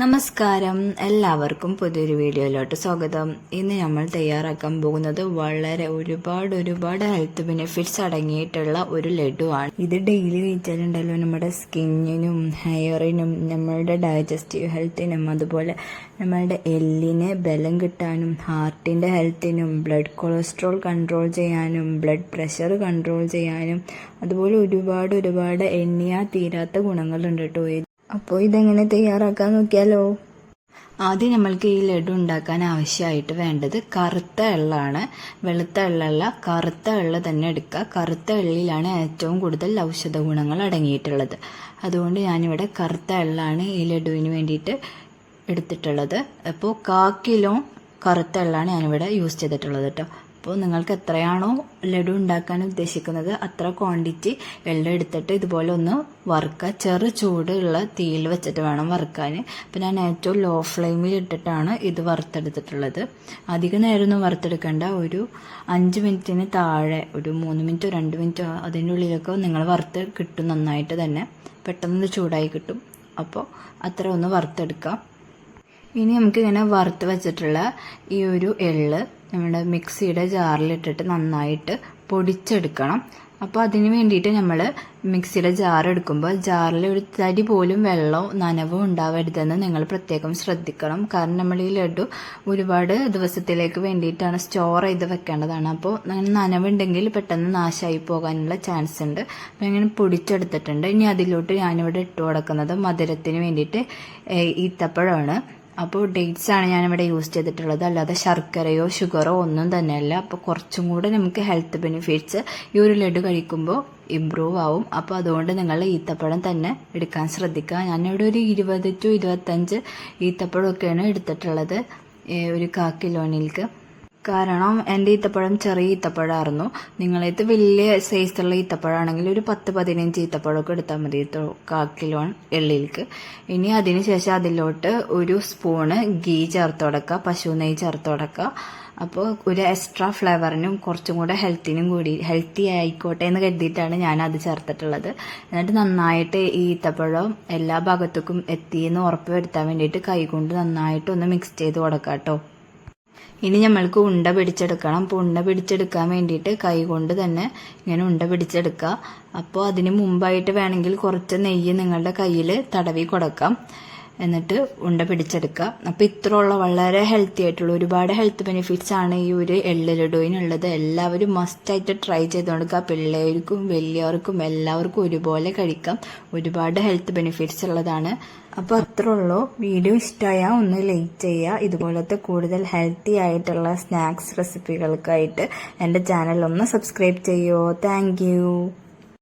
നമസ്കാരം. എല്ലാവർക്കും പുതിയൊരു വീഡിയോയിലോട്ട് സ്വാഗതം. ഇന്ന് നമ്മൾ തയ്യാറാക്കാൻ പോകുന്നത് വളരെ ഒരുപാട് ഒരുപാട് ഹെൽത്ത് ബെനിഫിറ്റ്സ് അടങ്ങിയിട്ടുള്ള ഒരു ലഡുവാണ്. ഇത് ഡെയിലി കഴിച്ചാലുണ്ടല്ലോ നമ്മുടെ സ്കിന്നിനും ഹെയറിനും നമ്മളുടെ ഡൈജസ്റ്റീവ് ഹെൽത്തിനും അതുപോലെ നമ്മളുടെ എല്ലിന് ബലം കിട്ടാനും ഹാർട്ടിന്റെ ഹെൽത്തിനും ബ്ലഡ് കൊളസ്ട്രോൾ കൺട്രോൾ ചെയ്യാനും ബ്ലഡ് പ്രഷർ കൺട്രോൾ ചെയ്യാനും അതുപോലെ ഒരുപാട് ഒരുപാട് എണ്ണിയാ തീരാത്ത ഗുണങ്ങളുണ്ട് കേട്ടോ. അപ്പോൾ ഇതെങ്ങനെ തയ്യാറാക്കാൻ നോക്കിയാലോ? ആദ്യം നമ്മൾക്ക് ഈ ലഡു ഉണ്ടാക്കാൻ ആവശ്യമായിട്ട് വേണ്ടത് കറുത്ത എള്ളാണ്. വെളുത്ത എള്ളല്ല കറുത്ത എള്ള തന്നെ എടുക്കുക. കറുത്ത എള്ളിലാണ് ഏറ്റവും കൂടുതൽ ഔഷധ ഗുണങ്ങൾ അടങ്ങിയിട്ടുള്ളത്. അതുകൊണ്ട് ഞാനിവിടെ കറുത്ത എള്ളാണ് ഈ ലഡുവിന് വേണ്ടിയിട്ട് എടുത്തിട്ടുള്ളത്. അപ്പോൾ കാ കിലോ കറുത്ത എള്ളാണ് ഞാനിവിടെ യൂസ് ചെയ്തിട്ടുള്ളത് കേട്ടോ. അപ്പോൾ നിങ്ങൾക്ക് എത്രയാണോ ലഡു ഉണ്ടാക്കാൻ ഉദ്ദേശിക്കുന്നത് അത്ര ക്വാണ്ടിറ്റി എല്ലാം എടുത്തിട്ട് ഇതുപോലെ ഒന്ന് വറുക്കുക ചെറു ചൂടുള്ള തീയിൽ വെച്ചിട്ട് വേണം വറുക്കാൻ. അപ്പോൾ ഞാൻ ഏറ്റവും ലോ ഫ്ലെയിമിൽ ഇട്ടിട്ടാണ് ഇത് വറുത്തെടുത്തിട്ടുള്ളത്. അധിക നേരമൊന്നും വറുത്തെടുക്കേണ്ട. ഒരു അഞ്ച് മിനിറ്റിന് താഴെ ഒരു മൂന്ന് മിനിറ്റോ രണ്ട് മിനിറ്റോ അതിന്റെ ഉള്ളിലൊക്കെ നിങ്ങൾ വറുത്ത് കിട്ടും നന്നായിട്ട് തന്നെ. പെട്ടെന്ന് ചൂടായി കിട്ടും. അപ്പോൾ അത്ര ഒന്ന് വറുത്തെടുക്കാം. ഇനി നമുക്ക് ഇങ്ങനെ വറുത്ത് വെച്ചിട്ടുള്ള ഈ ഒരു എള്ള് നമ്മുടെ മിക്സിയുടെ ജാറിലിട്ടിട്ട് നന്നായിട്ട് പൊടിച്ചെടുക്കണം. അപ്പോൾ അതിന് വേണ്ടിയിട്ട് നമ്മൾ മിക്സിയുടെ ജാർ എടുക്കുമ്പോൾ ജാറിൽ ഒരു തരി പോലും വെള്ളവും നനവും ഉണ്ടാവരുതെന്ന് നിങ്ങൾ പ്രത്യേകം ശ്രദ്ധിക്കണം. കാരണം നമ്മൾ ഈ ലഡു ഒരുപാട് ദിവസത്തിലേക്ക് വേണ്ടിയിട്ടാണ് സ്റ്റോർ ചെയ്ത് വെക്കേണ്ടതാണ്. അപ്പോൾ നനവുണ്ടെങ്കിൽ പെട്ടെന്ന് നാശമായി പോകാനുള്ള ചാൻസ് ഉണ്ട്. അപ്പം ഇങ്ങനെ പൊടിച്ചെടുത്തിട്ടുണ്ട്. ഇനി അതിലോട്ട് ഞാനിവിടെ ഇട്ട് കൊടുക്കുന്നത് മധുരത്തിന് വേണ്ടിയിട്ട് ഈത്തപ്പഴമാണ്. അപ്പോൾ ഡേറ്റ്സ് ആണ് ഞാനിവിടെ യൂസ് ചെയ്തിട്ടുള്ളത്. അല്ലാതെ ശർക്കരയോ ഷുഗറോ ഒന്നും തന്നെയല്ല. അപ്പോൾ കുറച്ചും കൂടെ നമുക്ക് ഹെൽത്ത് ബെനിഫിറ്റ്സ് ഈ ഒരു ലഡു കഴിക്കുമ്പോൾ ഇമ്പ്രൂവ് ആവും. അപ്പോൾ അതുകൊണ്ട് നിങ്ങൾ ഈത്തപ്പഴം തന്നെ എടുക്കാൻ ശ്രദ്ധിക്കുക. ഞാനിവിടെ ഒരു ഇരുപത് ടു ഇരുപത്തഞ്ച് ഈത്തപ്പഴമൊക്കെയാണ് എടുത്തിട്ടുള്ളത് ഒരു കാ കാരണം എന്റെ ഈത്തപ്പഴം ചെറിയ ഈത്തപ്പഴമായിരുന്നു നിങ്ങളേത് വലിയ സൈസുള്ള ഈത്തപ്പഴമാണെങ്കിൽ ഒരു പത്ത് പതിനഞ്ച് ഈത്തപ്പഴമൊക്കെ എടുത്താൽ മതി. കാ കിലോ എള്ളിലേക്ക് ഇനി അതിന് ശേഷം അതിലോട്ട് ഒരു സ്പൂണ് ഗീ ചേർത്ത് കൊടുക്കുക. പശു നെയ്യ് ചേർത്ത് കൊടുക്കുക. അപ്പോൾ ഒരു എക്സ്ട്രാ ഫ്ലേവറിനും കുറച്ചും കൂടെ ഹെൽത്തിനും കൂടി ഹെൽത്തി ആയിക്കോട്ടെ എന്ന് കരുതിയിട്ടാണ് ഞാൻ അത് ചേർത്തിട്ടുള്ളത്. എന്നിട്ട് നന്നായിട്ട് ഈ ഈത്തപ്പഴം എല്ലാ ഭാഗത്തേക്കും എത്തിയെന്ന് ഉറപ്പ് വരുത്താൻ വേണ്ടിയിട്ട് കൈകൊണ്ട് നന്നായിട്ട് ഒന്ന് മിക്സ് ചെയ്ത് കൊടുക്കാം കേട്ടോ ഇനി നമ്മൾക്ക് ഉണ്ട പിടിച്ചെടുക്കണം. അപ്പോൾ ഉണ്ട പിടിച്ചെടുക്കാൻ വേണ്ടിയിട്ട് കൈ കൊണ്ട് തന്നെ ഇങ്ങനെ ഉണ്ട പിടിച്ചെടുക്കുക. അപ്പോൾ അതിന് മുമ്പായിട്ട് വേണമെങ്കിൽ കുറച്ച് നെയ്യ് നിങ്ങളുടെ കയ്യിൽ തടവി കൊടുക്കാം. എന്നിട്ട് ഉണ്ട പിടിച്ചെടുക്കുക. അപ്പോൾ ഇത്രയുള്ള വളരെ ഹെൽത്തി ആയിട്ടുള്ള ഒരുപാട് ഹെൽത്ത് ബെനിഫിറ്റ്സ് ആണ് ഈ ഒരു എള്ളിലഡുവിനുള്ളത് എല്ലാവരും മസ്റ്റായിട്ട് ട്രൈ ചെയ്ത് കൊടുക്കുക പിള്ളേർക്കും വലിയവർക്കും എല്ലാവർക്കും ഒരുപോലെ കഴിക്കാം. ഒരുപാട് ഹെൽത്ത് ബെനിഫിറ്റ്സ് ഉള്ളതാണ്. അപ്പോൾ അത്രേ ഉള്ളൂ. വീഡിയോ ഇഷ്ടമായ ഒന്ന് ലൈക്ക് ചെയ്യുക. ഇതുപോലത്തെ കൂടുതൽ ഹെൽത്തി ആയിട്ടുള്ള സ്നാക്സ് റെസിപ്പികൾക്കായിട്ട് എന്റെ ചാനൽ ഒന്ന് സബ്സ്ക്രൈബ് ചെയ്യുമോ താങ്ക്